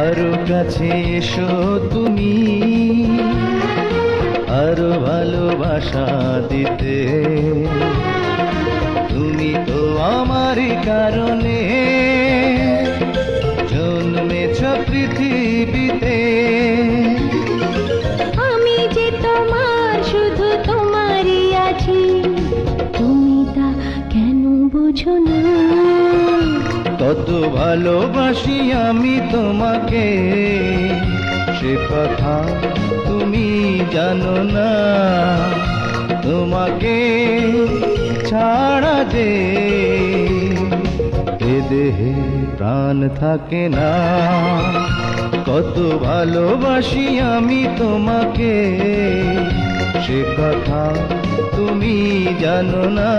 আরও কাছে এসো তুমি। আরও ভালোবাসা দিতে। তুমি তো আমার কারণে জন্মেছ পৃথিবীতে। আমি যে তোমার, শুধু তোমারই আছি। তুমি তা কেন বুঝো না? কত ভালোবাসি আমি তোমাকে। সে কথা তুমি জানো না। তোমাকে ছাড়া যে দেহে প্রাণ থাকে না। কত ভালোবাসি আমি তোমাকে। সে কথা তুমি জানো না।